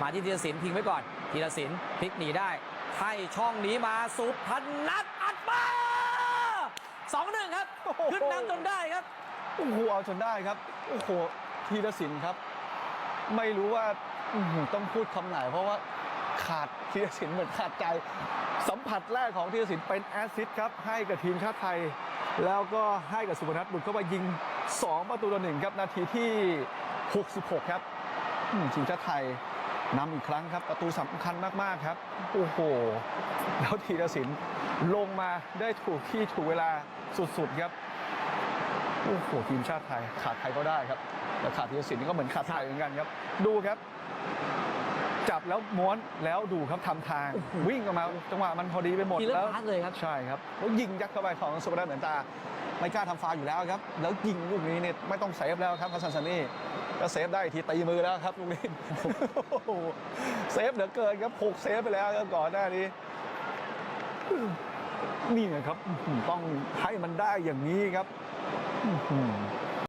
มาที่ธีรศิลป์พิงไว้ก่อนธีรศิลป์พลิกหนีได้ให้ช่องนี้มาสุพนัทอัดมาสองหนึ่งครับโอ้โหขึ้นนำจนได้ครับโอ้โหเอาจนได้ครับโอ้โหธีรศิลป์ครับ ไม่รู้ว่าอื้อหือต้องพูดคำไหน เพราะว่าขาดธีรศิลป์เหมือนขาดใจ สัมผัสแรกของธีรศิลป์เป็นแอสซิสต์ครับ ให้กับทีมชาติไทย แล้วก็ให้กับสุพนัทบุตรเข้าไปยิง 2 ประตูต่อหนึ่งครับ นาทีที่ 66 ครับอืมทีมชาติไทย นำอีกครั้งครับประตูสำคัญมากๆครับ โอ้โห แล้วธีรศิลป์ลงมาได้ถูกที่ถูกเวลาสุดๆครับโอ้โหทีมชาติไทยขาดใครก็ได้ครับแต่ขาดธีรศิลป์นี่ก็เหมือนขาดไทยเหมือนกันครับ ดูครับ จับแล้วม้วนแล้วดูครับทำทาง วิ่งออกมาจังหวะมันพอดีไปหมดทีละแล้วพาสเลยครับใช่ครับแล้วยิงยัดเข้าไปของสุพนัทเหมือนตา ไม่กล้าทำฟาวล์อยู่แล้วครับ แล้วยิงลูกนี้เนี่ยไม่ต้องเซฟแล้วครับฮัสซันซานี่ ก็เซฟได้ทีตีมือแล้วครับลูกนี้เซฟเหลือเกินครับหกเซฟไปแล้วครับก่อนหน้านี้นี่ไงครับต้องให้มันได้อย่างนี้ครับ